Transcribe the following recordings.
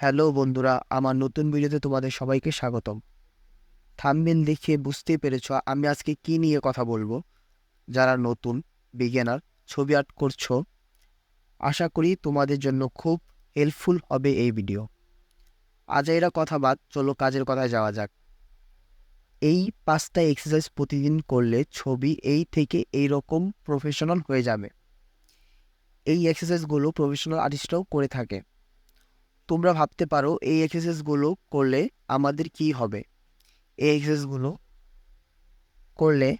Hello বন্ধুরা, আমার নতুন ভিডিওতে তোমাদের সবাইকে স্বাগতম। থাম্বনেল দেখে বুঝতেই পেরেছ আমি আজকে কি নিয়ে কথা বলব। যারা নতুন বিজ্ঞানার ছবি আর্ট করছ, আশা করি তোমাদের জন্য খুব হেল্পফুল হবে এই ভিডিও আজ এরা কথা বাদ, চলো কাজের কথায় যাওয়া যাক। এই পাঁচটা এক্সারসাইজ প্রতিদিন করলে ছবি এই থেকে এই রকম প্রফেশনাল হয়ে যাবে। এই এক্সারসাইজগুলো প্রফেশনাল আর্টিস্টরাও করে থাকে। তোমরা ভাবতে পারো এই এক্সারসাইজগুলো করলে আমাদের কি হবে? এই এক্সারসাইজগুলো করলে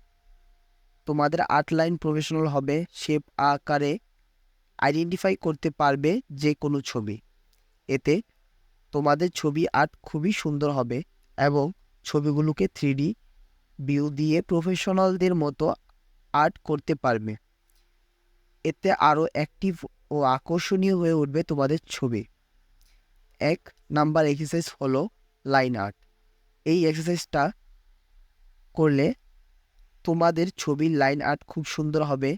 তোমাদের আর্ট লাইন প্রফেশনাল হবে শেপ আকারে আইডেন্টিফাই করতে পারবে যে কোনো ছবি। এতে তোমাদের ছবি আর্ট খুবই সুন্দর হবে এবং ছবিগুলোকে থ্রি ভিউ দিয়ে প্রফেশনালদের মতো আর্ট করতে পারবে। এতে আরও অ্যাক্টিভ ও আকর্ষণীয় হয়ে উঠবে তোমাদের ছবি। এক নাম্বার এক্সারসাইজ হলো লাইন আর্ট এই এক্সারসাইজটা করলে তোমাদের ছবির লাইন আর্ট খুব সুন্দর হবে।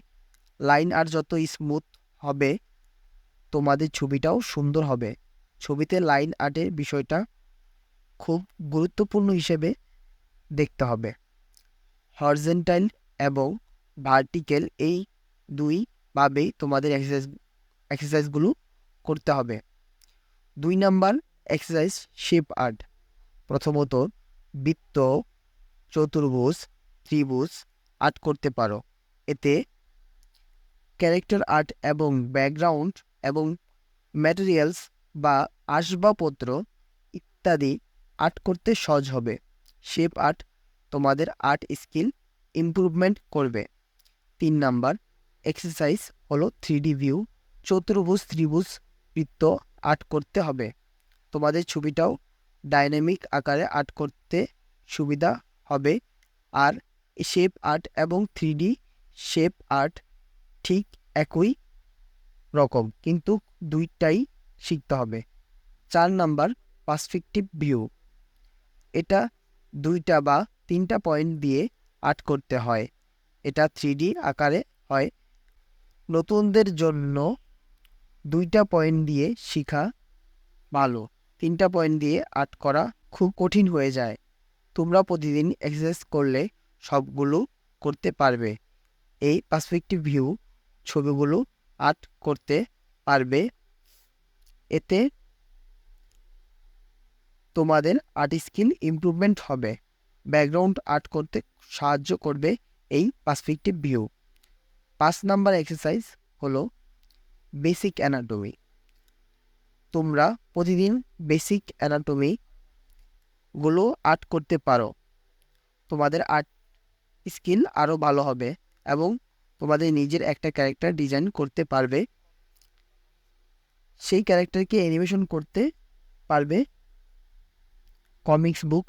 লাইন আর্ট যত স্মুথ হবে, তোমাদের ছবিটাও সুন্দর হবে। ছবিতে লাইন আর্টের বিষয়টা খুব গুরুত্বপূর্ণ হিসেবে দেখতে হবে। হরজেন্টাইল এবং ভার্টিক্যাল এই দুইভাবেই তোমাদের এক্সারসাইজ এক্সারসাইজগুলো করতে হবে। দুই নাম্বার এক্সারসাইজ শেপ আর্ট প্রথমত, বৃত্ত, চতুর্ভুজ, ত্রিভুজ আর্ট করতে পারো। এতে ক্যারেক্টার আর্ট এবং ব্যাকগ্রাউন্ড এবং ম্যাটেরিয়ালস বা আসবাবপত্র ইত্যাদি আর্ট করতে সহজ হবে। শেপ আর্ট তোমাদের আর্ট স্কিল ইমপ্রুভমেন্ট করবে। তিন নাম্বার এক্সারসাইজ হলো থ্রি ভিউ চতুর্ভুজ, ত্রিভুজ, বৃত্ত আর্ট করতে হবে। তোমাদের ছবিটাও ডাইনামিক আকারে আর্ট করতে সুবিধা হবে। আর শেপ আর্ট এবং থ্রি শেপ আর্ট ঠিক একই রকম, কিন্তু দুইটাই শিখতে হবে। চার নাম্বার, পারসপেক্টিভ ভিউ। এটা দুইটা বা তিনটা পয়েন্ট দিয়ে আর্ট করতে হয়। এটা থ্রি আকারে হয়। নতুনদের জন্য দুইটা পয়েন্ট দিয়ে শেখা ভালো। তিনটা পয়েন্ট দিয়ে আর্ট করা খুব কঠিন হয়ে যায়। তোমরা প্রতিদিন এক্সারসাইজ করলে সবগুলো করতে পারবে। এই পার্সপেক্টিভ ভিউ ছবিগুলো আর্ট করতে পারবে। এতে তোমাদের আর্ট স্কিল ইমপ্রুভমেন্ট হবে। ব্যাকগ্রাউন্ড আর্ট করতে সাহায্য করবে এই পার্সপেক্টিভ ভিউ পাঁচ নাম্বার এক্সারসাইজ হলো বেসিক অ্যানাটমি তোমরা প্রতিদিন বেসিক অ্যানাটমি গুলো আর্ট করতে পারো। তোমাদের আর্ট স্কিল আরও ভালো হবে এবং তোমাদের নিজের একটা ক্যারেক্টার ডিজাইন করতে পারবে। সেই ক্যারেক্টারকে অ্যানিমেশন করতে পারবে। কমিক্স বুক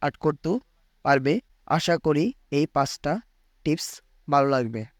আর্ট করতেও পারবে। আশা করি এই পাঁচটা টিপস ভালো লাগবে।